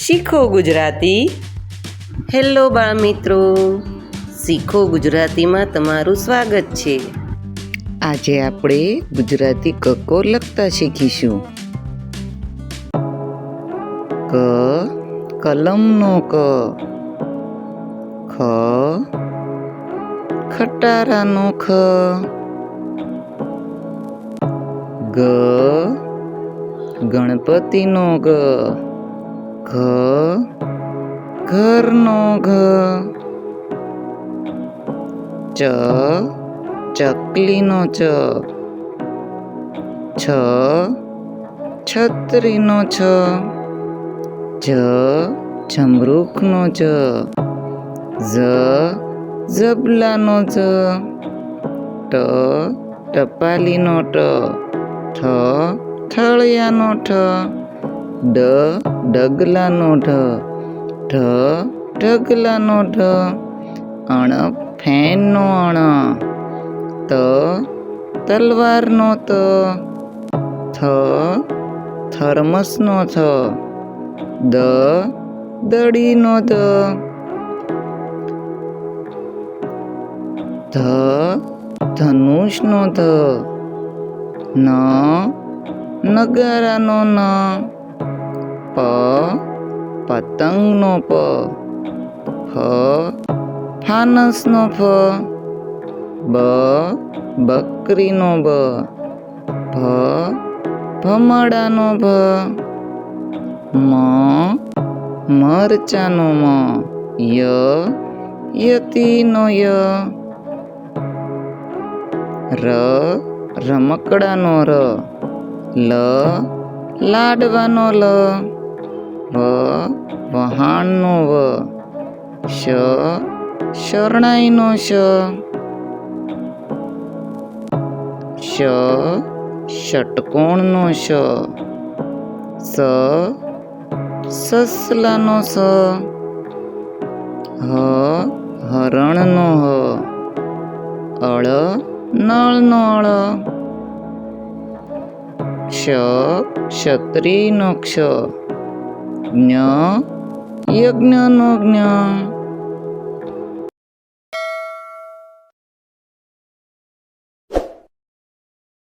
શીખો ગુજરાતી. હેલો બાળ મિત્રો શીખો ગુજરાતીમાં તમારું સ્વાગત છે. આજે આપણે ગુજરાતી કકો લખતા શીખીશું. ક કલમનો ક. ખ ખટારાનો ખ. ગ ગણપતિનો ગ. ઘરનો ઘ. ચ. ચકલીનો ચ. છ. છત્રીનો છ. જ. જમરૂખનો જ ઝ. ઝબલાનો જ ટ. ટપાલીનો ટ. ઠ. ઠળિયાનો ઠ. ડ. ડગલાનો ઢ. ઢ, ઢગલાનો ઢ અણ ફેનનો અણ, ત, તલવારનો ત, થ, થર્મસનો થ, દ, દડીનો દ, ધ, ધનુષનો ધ, ન, નગારાનો ન, પ પતંગનો પ. ફ ફાનસનો ફ. બ. બકરીનો બ. ભ. ભમડાનો ભ મ. મરચાનો મ. ય. યતીનો ય. ર. રમકડાનો ર. લ. લાડવાનો લ. વ, વહાણનો વ, શ, શરણાઈનો શ. શ, ષટકોણનો શ. સ, સસલાનો સ. હ, હરણનો હ. અળ, નળનો અળ. ક્ષ ક્ષત્રિયનો ક્ષ. ಜ್ಞ ಯಜ್ಞ ಜ್ಞ